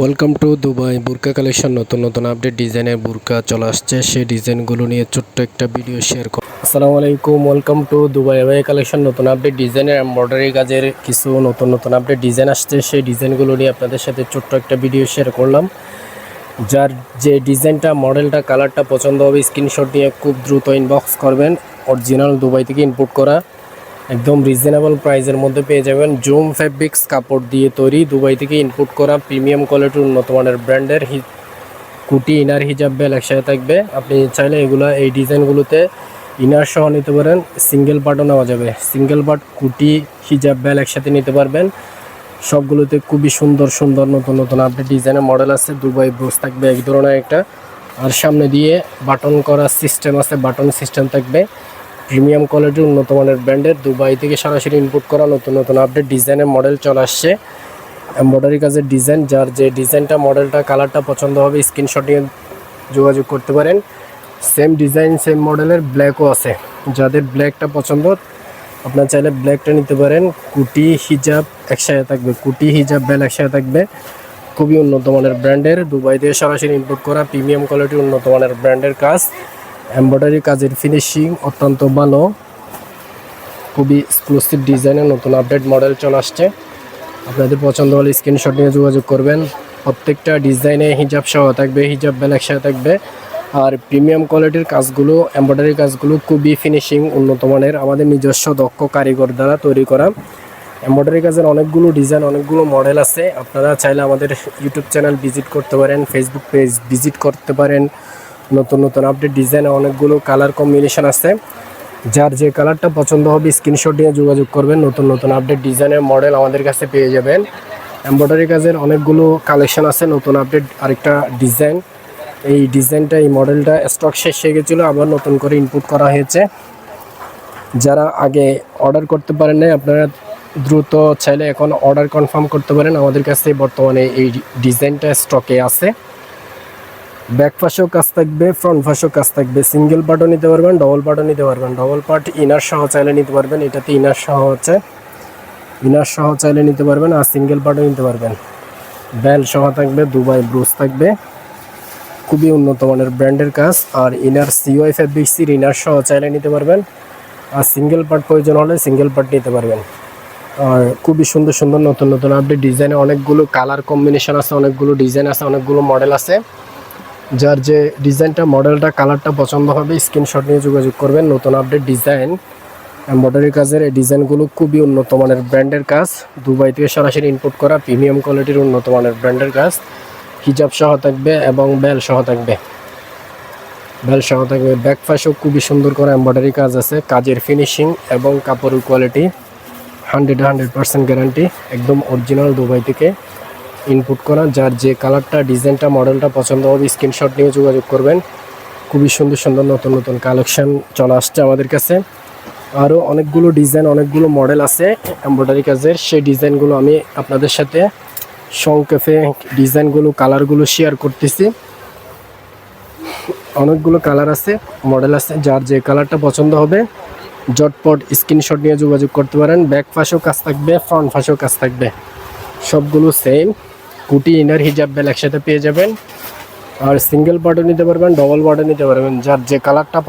Welcome to Dubai বুরকা collection নতুন নতুন আপডেট ডিজাইনের বুরকা চলে আসছে। সেই ডিজাইনগুলো নিয়ে ছোট্ট একটা ভিডিও শেয়ার কর আসসালামু আলাইকুম ওয়েলকাম টু দুবাই ভাই কালেকশন নতুন আপডেট ডিজাইনের এমব্রয়ডারি কাজের কিছু নতুন নতুন আপডেট ডিজাইন আসছে। সেই ডিজাইনগুলো নিয়ে আপনাদের সাথে ছোট্ট একটা ভিডিও শেয়ার করলাম। যার যে ডিজাইনটা মডেলটা কালারটা পছন্দ হবে স্ক্রিনশট নিয়ে খুব দ্রুত ইনবক্স করবেন। অরিজিনাল দুবাই থেকে ইনপুট করা। একদম রিজনেবল প্রাইসের মধ্যে পেয়ে যাবেন জুম ফেব্রিক্স কাপড় দিয়ে তৈরি দুবাই থেকে ইনপুট করা প্রিমিয়াম কোয়ালিটির উন্নত মানের ব্র্যান্ডের কুটি ইনার হিজাব বেল একসাথে থাকবে। আপনি চাইলে এগুলো এই ডিজাইনগুলোতে ইনার সহ নিতে পারেন সিঙ্গেল পার্টও নেওয়া যাবে। সিঙ্গেল পার্ট কুটি হিজাব বেল একসাথে নিতে পারবেন। সবগুলোতে খুবই সুন্দর সুন্দর নতুন নতুন আপডেট ডিজাইনের মডেল আছে। দুবাই ব্রোস থাকবে এক ধরনের একটা। আর সামনে দিয়ে বাটন করা সিস্টেম আছে বাটন সিস্টেম থাকবে। প্রিমিয়াম কোয়ালিটির উন্নত মানের ব্র্যান্ডের দুবাই থেকে সরাসরি ইনপুট করা নতুন নতুন আপডেট ডিজাইনের মডেল চলে আসছে। এমব্রয়ডারি কাজের ডিজাইন যার যে ডিজাইনটা মডেলটা কালারটা পছন্দ হবে স্ক্রিনশট নিয়ে যোগাযোগ করতে পারেন। সেম ডিজাইন সেম মডেলের ব্ল্যাকও আছে। যাদের ব্ল্যাকটা পছন্দ, আপনার চাইলে ব্ল্যাকটা নিতে পারেন। কুটি, হিজাব একসাথে থাকবে। কুটি, হিজাব, বেল একসাথে থাকবে। খুবই উন্নত মানের ব্র্যান্ডের দুবাই থেকে সরাসরি ইনপুট করা প্রিমিয়াম কোয়ালিটির উন্নত মানের ব্র্যান্ডের কাজ। এমব্রয়ডারি কাজের ফিনিশিং অত্যন্ত ভালো খুবই এক্সক্লুসিভ ডিজাইনের নতুন আপডেট মডেল চলে আসছে। আপনাদের পছন্দ হলে স্ক্রিনশট নিয়ে যোগাযোগ করবেন। প্রত্যেকটা ডিজাইনে হিজাব সহ থাকবে, হিজাব বেল একসাথে থাকবে। আর প্রিমিয়াম কোয়ালিটির কাজগুলো, এমব্রয়ডারি কাজগুলো খুবই ফিনিশিং উন্নত মানের। আমাদের নিজস্ব দক্ষ কারিগর দ্বারা তৈরি করা। এমব্রয়ডারি কাজের অনেকগুলো ডিজাইন অনেকগুলো মডেল আছে। আপনারা চাইলে আমাদের ইউটিউব চ্যানেল ভিজিট করতে পারেন ফেসবুক পেজ ভিজিট করতে পারেন। নতুন নতুন আপডেট ডিজাইনে অনেকগুলো কালার কম্বিনেশন আছে। যার যে কালারটা পছন্দ হবে স্ক্রিনশট নিয়ে যোগাযোগ করবেন। নতুন নতুন আপডেট ডিজাইনের মডেল আমাদের কাছে পেয়ে যাবেন। এমব্রয়ডারি কাজের অনেকগুলো কালেকশন আছে, নতুন আপডেট আরেকটা ডিজাইন এই ডিজাইনটা এই মডেলটা স্টক শেষ হয়ে গেছিল, আবার নতুন করে ইনপুট করা হয়েছে। যারা আগে অর্ডার করতে পারেন নাই, আপনারা দ্রুত চাইলে এখন অর্ডার কনফার্ম করতে পারেন। আমাদের কাছে বর্তমানে এই ডিজাইনটা স্টকে আছে। ব্যাক পাশেও কাজ থাকবে, ফ্রন্ট পাশেও কাজ থাকবে। সিঙ্গেল পার্টও নিতে পারবেন, ডবল পার্টও নিতে পারবেন। ডবল পার্ট ইনার সহ চাইলে নিতে পারবেন, এটাতে ইনার সহ আছে ইনার সহ চাইলে নিতে পারবেন আর সিঙ্গেল পার্টও নিতে পারবেন। ব্যাল সহ থাকবে, দুবাই ব্রুজ থাকবে। খুবই উন্নত মানের ব্র্যান্ডের কাজ, আর ইনার সিওয়াই ফ্যাব্রিক্সির ইনার সহ চাইলে নিতে পারবেন। আর সিঙ্গেল পার্ট প্রয়োজন হলে সিঙ্গেল পার্ট নিতে পারবেন। আর খুবই সুন্দর সুন্দর নতুন নতুন আপডেট ডিজাইনে অনেকগুলো কালার কম্বিনেশন আছে, অনেকগুলো ডিজাইন আছে, অনেকগুলো মডেল আছে। যার যে ডিজাইনটা, মডেলটা, কালারটা পছন্দ হবে, স্ক্রিনশট নিয়ে যোগাযোগ করবেন। নতুন আপডেট ডিজাইন এমব্রয়ডারি কাজের এই ডিজাইনগুলো খুবই উন্নত মানের ব্র্যান্ডের কাজ। দুবাই থেকে সরাসরি ইনপুট করা প্রিমিয়াম কোয়ালিটির উন্নত মানের ব্র্যান্ডের কাজ। হিজাব সহ থাকবে এবং বেল সহ থাকবে। বেল সহ থাকবে। ব্যাক পাশেও খুবই সুন্দর করে এমব্রয়ডারি কাজ আছে। কাজের ফিনিশিং এবং কাপড়ের quality hundred hundred percent guarantee একদম অরিজিনাল দুবাই থেকে। ইনপুট করা, যার যে কালারটা ডিজাইনটা মডেলটা পছন্দ হবে স্ক্রিনশট নিয়ে যোগাযোগ করবেন। খুবই সুন্দর সুন্দর, নতুন নতুন কালেকশান চলে আসছে আমাদের কাছে। আরও অনেকগুলো ডিজাইন অনেকগুলো মডেল আছে এমব্রয়ডারি কাজের। সেই ডিজাইনগুলো আমি আপনাদের সাথে সংক্ষেপে ডিজাইনগুলো কালারগুলো শেয়ার করতেছি। অনেকগুলো কালার আছে মডেল আছে, যার যে কালারটা পছন্দ হবে জটপট স্ক্রিনশট নিয়ে যোগাযোগ করতে পারেন। ব্যাক পাশেও কাজ থাকবে ফ্রন্ট পাশেও কাজ থাকবে। সবগুলো সেম কুটি ইনার হিজাব বেল একসাথে পেয়ে যাবেন। আর সিঙ্গেল পার্টও নিতে পারবেন ডবল পার্টও নিতে পারবেন, যার যে কালারটা